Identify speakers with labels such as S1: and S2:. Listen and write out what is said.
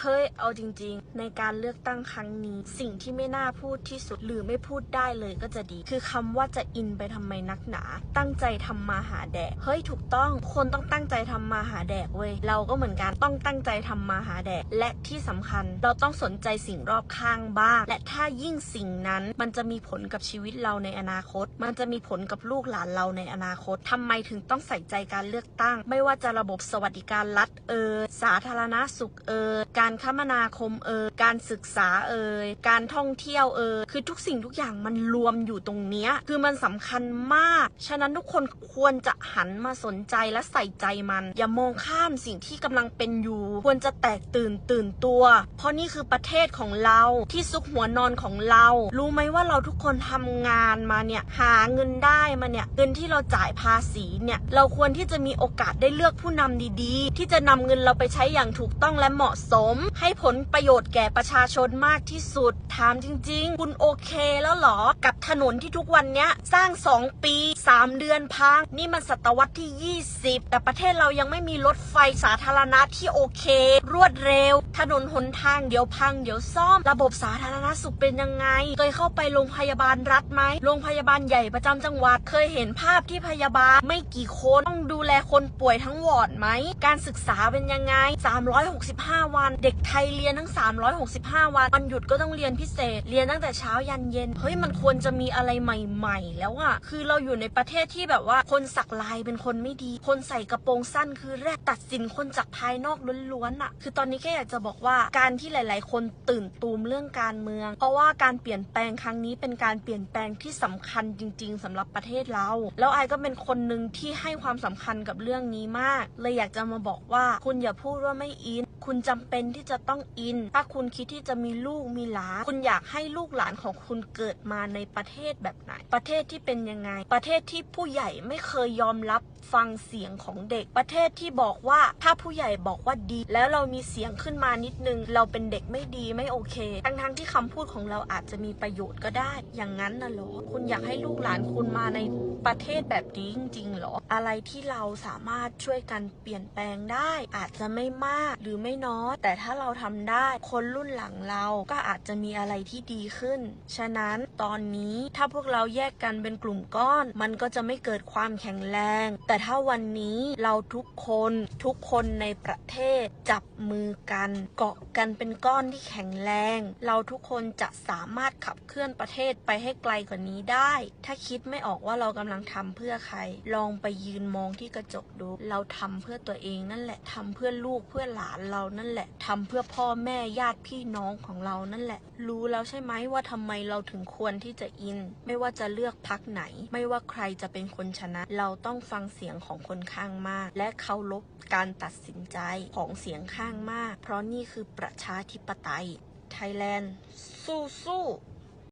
S1: เฮ้ย เอาจริง ๆ ในการเลือกตั้งครั้งนี้ สิ่งที่ไม่น่าพูดที่สุดหรือไม่พูดได้เลยก็จะดี คือคำว่าจะอินไปทำไมนักหนา ตั้งใจทำมาหาแดก เฮ้ย ถูกต้อง คนต้องตั้งใจทำมาหาแดกเว้ย เราก็เหมือนกันต้องตั้งใจทำมาหาแดก และที่สำคัญ เราต้องสนใจสิ่งรอบข้างบ้าง และถ้ายิ่งสิ่งนั้น มันจะมีผลกับชีวิตเราในอนาคต มันจะมีผลกับลูกหลานเราในอนาคตทำไมถึงต้องใส่ใจการเลือกตั้ง ไม่ว่าจะระบบสวัสดิการรัฐเอ่ยสาธารณสุขเอ่ยการคมนาคมเอ่ยการศึกษาเอ่ยการท่องเที่ยวเอ่ยคือทุกสิ่งทุกอย่างมันรวมอยู่ตรงเนี้ยคือมันสำคัญมาก ฉะนั้นทุกคนควรจะหันมาสนใจและใส่ใจมัน อย่ามองข้ามสิ่งที่กำลังเป็นอยู่ ควรจะแตกตื่นตื่นตัว เพราะนี่คือประเทศของเราที่ซุกหัวนอนของเรา รู้ไหมว่าเราทุกคนทำงานมาเนี่ยหาเงินได้มาเนี่ยเงินที่เราจ่ายภาษีเนี่ยเราควรที่จะมีโอกาสได้เลือกผู้นำดีๆ ที่จะนำเงินเราไปใช้อย่างถูกต้องและเหมาะสมให้ผลประโยชน์แก่ประชาชนมากที่สุด ถามจริง ๆ คุณโอเคแล้วหรอ กับถนนที่ทุกวันเนี้ยสร้าง 2 ปี 3 เดือนพัง นี่มันศตวรรษที่ 20 แต่ประเทศเรายังไม่มีรถไฟสาธารณะที่โอเค รวดเร็ว ถนนหนทางเดี๋ยวพัง เดี๋ยวซ่อม ระบบสาธารณสุขเป็นยังไง เคยเข้าไปโรงพยาบาลรัฐไหมโรงพยาบาลใหญ่ประจำจังหวัดเคยเห็นภาพที่พยาบาลไม่กี่คนต้อง ดูแลคนป่วยทั้งวอร์ดไหม การศึกษาเป็นยังไง 365 วัน เด็กไทยเรียนทั้ง 365 วัน วันหยุดก็ต้องเรียนพิเศษ เรียนตั้งแต่เช้ายันเย็น เฮ้ย มันควรจะมีอะไรใหม่ๆ แล้วอะคือเราอยู่ในประเทศที่แบบว่า คนสักลายเป็นคนไม่ดี คนใส่กระโปรงสั้นคือแรกตัดสินคนจากภายนอกล้วนๆอะคือตอนนี้แค่อยากจะบอกว่าการที่หลาย ๆ คนตื่นตูมเรื่องการเมือง เพราะว่าการเปลี่ยนแปลงครั้งนี้เป็นการเปลี่ยนแปลงที่สำคัญจริง ๆสำหรับประเทศเรา แล้วไอก็เป็นคนหนึ่งที่ให้ความสำคัญกับเรื่องนี้มาก เลยอยากจะมาบอกว่าคุณอย่าพูดว่าไม่อิน คุณจำเป็นที่จะต้องอิน ถ้าคุณคิดที่จะมีลูกมีหลาน คุณอยากให้ลูกหลานของคุณเกิดมาในประเทศแบบไหน ประเทศที่เป็นยังไง ประเทศที่ผู้ใหญ่ไม่เคยยอมรับฟังเสียงของเด็ก ประเทศที่บอกว่าถ้าผู้ใหญ่บอกว่าดี แล้วเรามีเสียงขึ้นมานิดนึง เราเป็นเด็กไม่ดีไม่โอเค ทั้งๆที่คำพูดของเราอาจจะมีประโยชน์ก็ได้ อย่างนั้นนะเหรอ คุณอยากให้ลูกหลานคุณมาในประเทศแบบนี้จริงๆเหรอ อะไรที่เราสามารถช่วยกันเปลี่ยนแปลงได้ อาจจะไม่มากหรือไม่น้อย แต่ถ้าเราทำได้คนรุ่นหลังเราก็อาจจะมีอะไรที่ดีขึ้น ฉะนั้นตอนนี้ถ้าพวกเราแยกกันเป็นกลุ่มก้อน มันก็จะไม่เกิดความแข็งแรง แต่ถ้าวันนี้เราทุกคนทุกคนในประเทศจับมือกัน เกาะกันเป็นก้อนที่แข็งแรง เราทุกคนจะสามารถขับเคลื่อนประเทศไปให้ไกลกว่านี้ได้ ถ้าคิดไม่ออกว่าเรากำลังทำเพื่อใคร ลองไปยืนมองที่กระจกดู เราทำเพื่อตัวเองนั่นแหละทำเพื่อลูกเพื่อหลานเรานั่นแหละทำเพื่อพ่อแม่ญาติพี่น้องของเรานั่นแหละ รู้แล้วใช่ไหมว่าทำไมเราถึงควรที่จะอิน ไม่ว่าจะเลือกพักไหน ไม่ว่าใครจะเป็นคนชนะ เราต้องฟังเสียงของคนข้างมาก และเคารพการตัดสินใจของเสียงข้างมาก เพราะนี่คือประชาธิปไตยไทยแลนด์สู้สู้